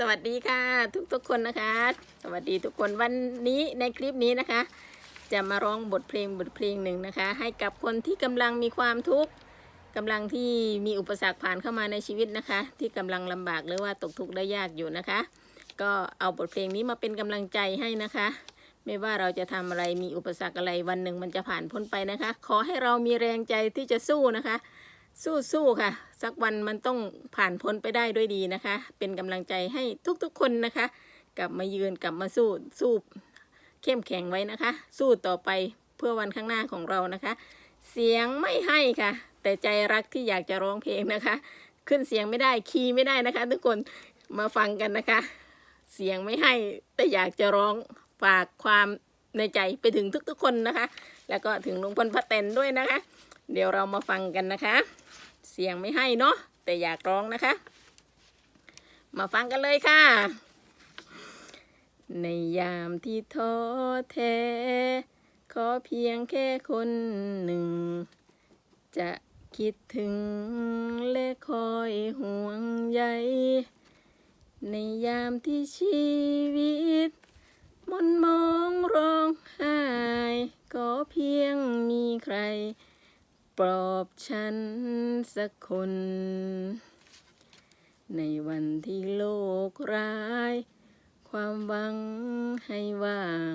สวัสดีค่ะ ทุกๆคนนะคะ สวัสดีทุกคนวันนี้ในคลิปนี้นะคะ จะมาร้องบทเพลงบทเพลงหนึ่งนะคะ ให้กับคนที่กำลังมีความทุกข์กำลังที่มีอุปสรรคผ่านเข้ามาในชีวิตนะคะ ที่กำลังลำบากหรือว่าตกทุกข์ได้ยากอยู่นะคะ ก็เอาบทเพลงนี้มาเป็นกำลังใจให้นะคะ ไม่ว่าเราจะทำอะไรมีอุปสรรคอะไรวันหนึ่งมันจะผ่านพ้นไปนะคะ ขอให้เรามีแรงใจที่จะสู้นะคะ สู้สู้ค่ะ สักวันมันต้องผ่านพ้นไปได้ด้วยดีนะคะ เป็นกำลังใจให้ทุกๆคนนะคะ กลับมายืนกลับมาสู้สู้เข้มแข็งไว้นะคะ สู้ต่อไปเพื่อวันข้างหน้าของเรานะคะ เสียงไม่ให้ค่ะ แต่ใจรักที่อยากจะร้องเพลงนะคะ ขึ้นเสียงไม่ได้คีย์ไม่ได้นะคะ ทุกคนมาฟังกันนะคะ เสียงไม่ให้แต่อยากจะร้องฝากความในใจไปถึงทุกๆคนนะคะ แล้วก็ถึงลุงพลป้าแตนด้วยนะคะ เดี๋ยวเรามาฟังกันนะคะ เสียงไม่ให้เนาะแต่อยากร้องนะคะ มาฟังกันเลยค่ะ ในยามที่ท้อแท้ขอเพียงแค่คนหนึ่ง จะคิดถึงและคอยห่วงใย ในยามที่ชีวิตมนมองร้องไห้ก็เพียงมีใคร ปลอบฉันสักคน ในวันที่โลกร้าย ความหวังให้ว่าง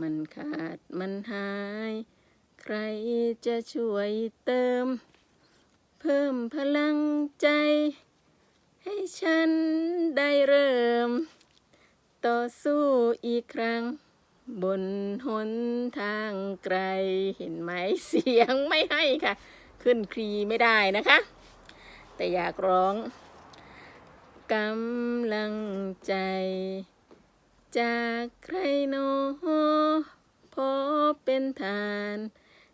มันขาดมันหาย ใครจะช่วยเติม เพิ่มพลังใจ ให้ฉันได้เริ่ม ต่อสู้อีกครั้ง บนหนทางไกลเห็นไหมเสียงไม่ให้ค่ะ ขึ้นครีไม่ได้นะคะ แต่อยากร้องกำลังใจ จากใครโนพอเป็นทาน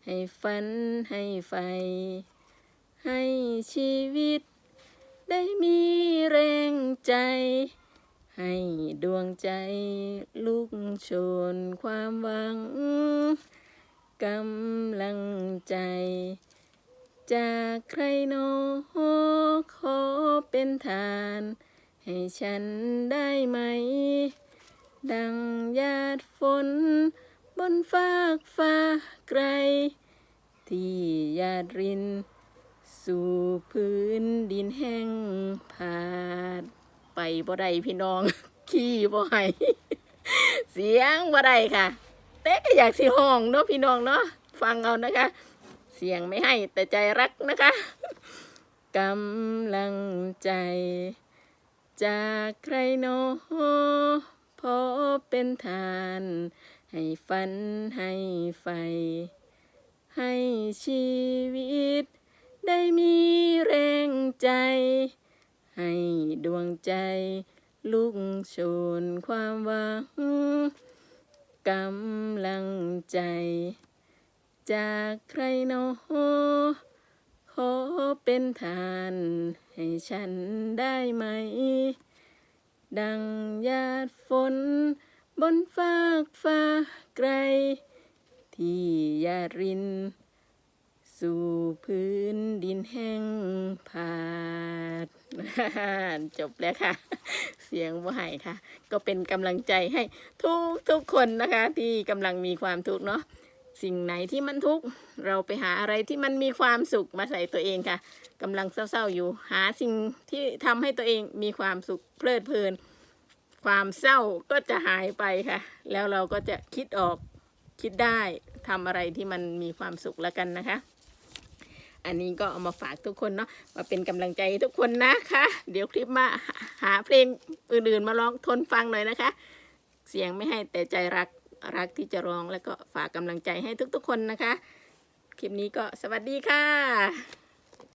ให้ฝันให้ไฟ ให้ชีวิต ได้มีแรงใจ ให้ดวงใจลุกโชนความหวังกำลังใจ จากใครโนขอเป็นทาน ให้ฉันได้ไหม ดังหยาดฝน บนฟากฟ้าไกล ที่หยาดริน สู่พื้นดินแห้งผาด ไปบ่ได้พี่น้อง ขี้บ่ให้เสียงบ่ได้ค่ะ แต่ก็อยากสิห้องเนาะพี่น้องเนาะฟังเอานะคะ เสียงไม่ให้แต่ใจรักนะคะกำลังใจ จากใครโนพอเป็นทาน ให้ฝันให้ไฟ ให้ชีวิต ได้มีแรงใจ ให้ดวงใจลุกโชนความหวังกำลังใจ จากใครโนขอเป็นทานให้ฉันได้ไหม ดังหยาดฝนบนฟากฟ้าไกล ที่ยาริน สู่พื้นดินแห้งผาด จบแล้วค่ะ เสียงว่าหายค่ะ ก็เป็นกำลังใจให้ทุกทุกคนนะคะ ที่กำลังมีความทุกข์เนาะสิ่งไหนที่มันทุกข์เราไปหาอะไรที่มันมีความสุขมาใส่ตัวเองค่ะกำลังเศร้าๆอยู่ หาสิ่งที่ทำให้ตัวเองมีความสุขเพลิดเพลิน ความเศร้าก็จะหายไปค่ะ แล้วเราก็จะคิดออกคิดได้ทำอะไรที่มันมีความสุขแล้วกันนะคะ อันนี้ก็เอามาฝากทุกคนเนาะมาเป็นกำลังใจทุกคนนะคะ เดี๋ยวคลิปมาหาหาเพลงอื่นๆมาร้องทนฟังหน่อยนะคะ เสียงไม่ให้แต่ใจรักรักที่จะร้องแล้วก็ฝากกำลังใจให้ทุกๆคนนะคะ คลิปนี้ก็สวัสดีค่ะ